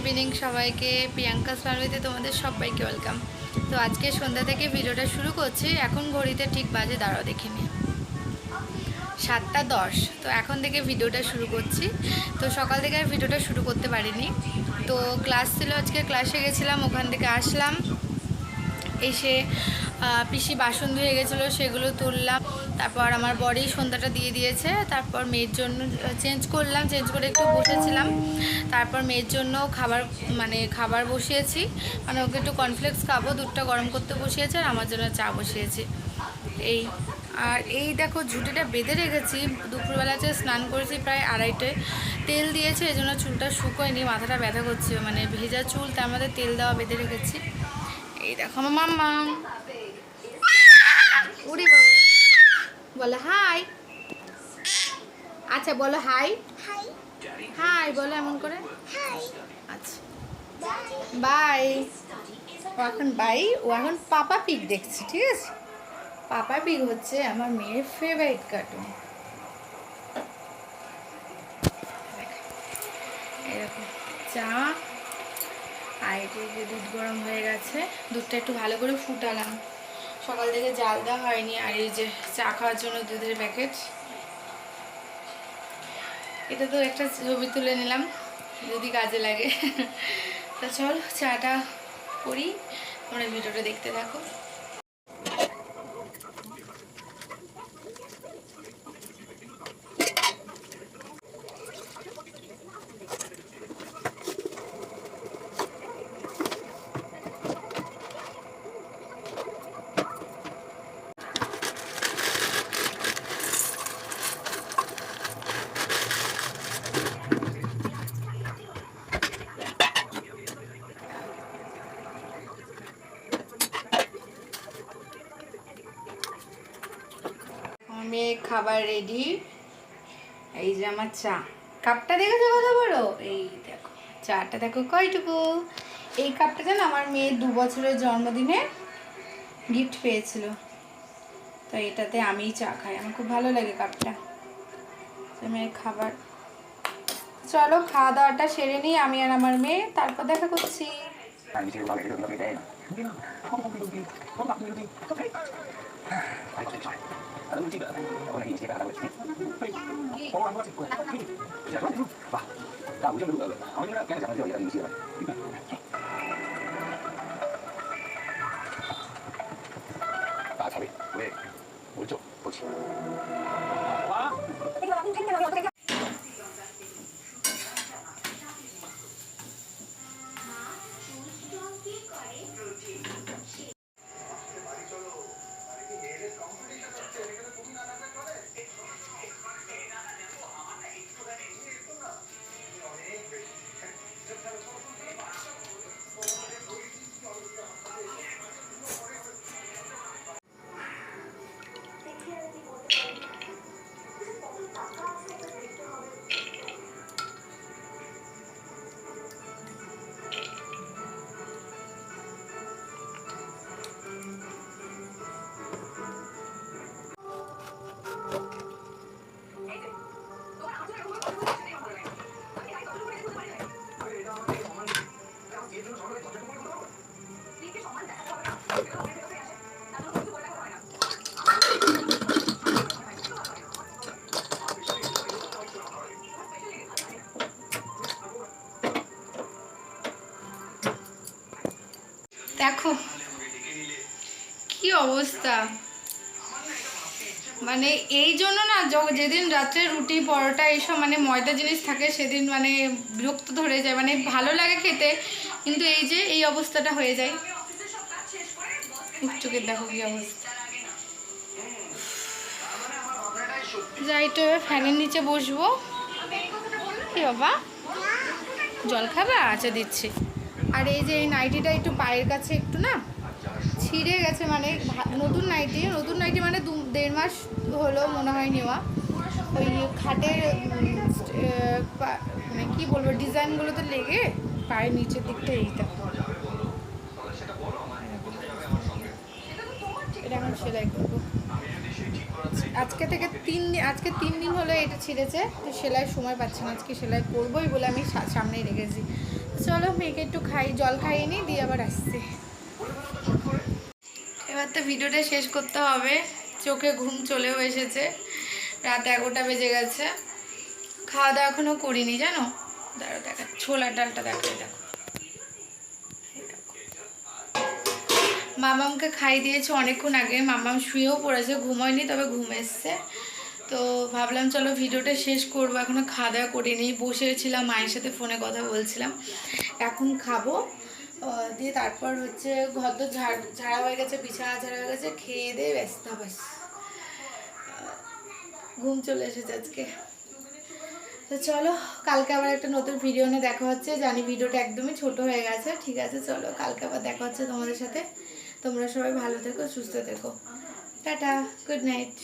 Evening সবাইকে। Priyanka's ফ্যামিলিতে তোমাদের সবাইকে ওয়েলকাম তো আজকে সন্ধ্যা থেকে ভিডিওটা শুরু করছি। এখন ঘড়িতে ঠিক বাজে, দাঁড়াও দেখে দেখিনি সাতটা দশ। তো এখন থেকে ভিডিওটা শুরু করছি। তো সকাল থেকে আর ভিডিওটা শুরু করতে পারিনি। তো ক্লাস ছিল আজকে, ক্লাসে গেছিলাম, ওখান থেকে আসলাম। এসে পিসি বাসন ধুয়ে গেছিল, সেগুলো তুললাম। তারপর আমার বডি সন্ধ্যাটা দিয়ে দিয়েছে, তারপর মেয়ের জন্য চেঞ্জ করলাম চেঞ্জ করে একটু বসেছিলাম। তারপর মেয়ের জন্য খাবার মানে খাবার বসিয়েছি মানে ওকে একটু কর্নফ্লেক্স খাব, দুধটা গরম করতে বসিয়েছে আর আমার জন্য চা বসিয়েছি। এই, আর এই দেখো ঝুঁটিটা বেঁধে রেখেছি দুপুরবেলাতে স্নান করেছি প্রায় আড়াইটায় তেল দিয়েছে, এই জন্য চুলটা শুকোয়নি, মাথাটা ব্যথা করছে মানে ভেজা চুল, তার মধ্যে তেল দেওয়া বেঁধে রেখেছি। এই দেখো আমার মাম্মা উড়ি বাবু। বলো হাই। আচ্ছা বলো হাই। হাই। হাই বলো এমন করে। আচ্ছা। বাই। ও এখন বাই। ও এখন পাপা পিক দেখছি ঠিক আছে? পাপা পিক হচ্ছে আমার মেয়ের ফেভারিট কার্টুন এরকম। চা আর এটা যে দুধ গরম হয়ে গেছে। দুধটা একটু ভালো করে ফুটালাম। সকাল থেকে জাল দেওয়া হয়নি, আর এই যে চা খাওয়ার জন্য দুধের প্যাকেট। এটা তো একটা ছবি তুলে নিলাম, যদি কাজে লাগে। তা চল, চাটা করি, তোমরা ভিডিওটা দেখতে থাকো আমার মেয়ে খাবার রেডি এই যে আমার চা কাপটা দেখেছ কত বড় এই দেখো চাটা দেখো কয়টুকু এই কাপটা যেন আমার মেয়ে দু বছরের জন্মদিনে গিফট পেয়েছিল তো এটাতে আমিই চা খাই আমার খুব ভালো লাগে কাপটা মেয়ের খাবার চলো খাওয়া দাওয়াটা সেরে নিই আমি আর আমার মেয়ে তারপর দেখা করছি Kalau tidak, orang Apa tidak akan tak Orang ini tidak buat berhenti. Orang ini tidak akan berhenti. nak ini tidak akan berhenti. Orang ini tidak akan দেখো, কি অবস্থা? মানে এই জন্য না যেদিন রাত্রে রুটি, পরোটা এইসব মানে ময়দা জিনিস থাকে, সেদিন মানে বিরক্ত ধরে যায়। মানে ভালো লাগে খেতে, কিন্তু এই যে এই অবস্থাটা হয়ে যায়। চোখের দেখো কি অবস্থা। যাই তো ফ্যানের নিচে বসবো। কি বাবা? জল খাবা? আচ্ছা দিচ্ছি। আর এই যে এই নাইটিটা একটু পায়ের কাছে একটু না ছিঁড়ে গেছে মানে নতুন নাইটি নতুন নাইটি মানে দু দেড় মাস হলো মনে হয় নেওয়া। ওই খাটের মানে কী বলব, ডিজাইনগুলোতে লেগে পায়ের নিচের দিকটা এইটা। এটা এখন সেলাই করব। আজকে থেকে তিন দিন, আজকে তিন দিন হলো এটা ছিঁড়েছে। তো সেলাই সময় পাচ্ছি না, আজকে সেলাই করবোই বলে আমি সামনেই রেখেছি। চলো মেয়েকে একটু খাই, জল খাইয়ে নিই দিয়ে আবার আসছি। এবার তো ভিডিওটা শেষ করতে হবে। চোখে ঘুম চলেও এসেছে। রাত এগারোটা বেজে গেছে। খাওয়া দাওয়া এখনও করিনি, জানো? দাঁড়ো দেখা ছোলা ডালটা দেখো দেখো। মামামকে খাই দিয়েছে অনেকক্ষণ আগে। মামাম শুয়েও পড়েছে, ঘুমোয়নি, তবে ঘুম এসছে। তো ভাবলাম, চলো ভিডিওটা শেষ করব। এখনও খাওয়া দাওয়া করিনি, বসেছিলাম, মায়ের সাথে ফোনে কথা বলছিলাম। এখন খাব। দিয়ে তারপর হচ্ছে ঘর তো ঝাড়, ঝাড়া হয়ে গেছে, বিছানা ঝাড়া হয়ে গেছে, খেয়ে দিয়ে ব্যস্ত বাস ঘুম চলে এসেছে আজকে। তো চলো, কালকে আবার একটা নতুন ভিডিও নিয়ে দেখা হচ্ছে। জানি ভিডিওটা একদমই ছোট হয়ে গেছে। ঠিক আছে, চলো, কালকে আবার দেখা হচ্ছে তোমাদের সাথে। তোমরা সবাই ভালো থেকো সুস্থ থেকো। Tata good night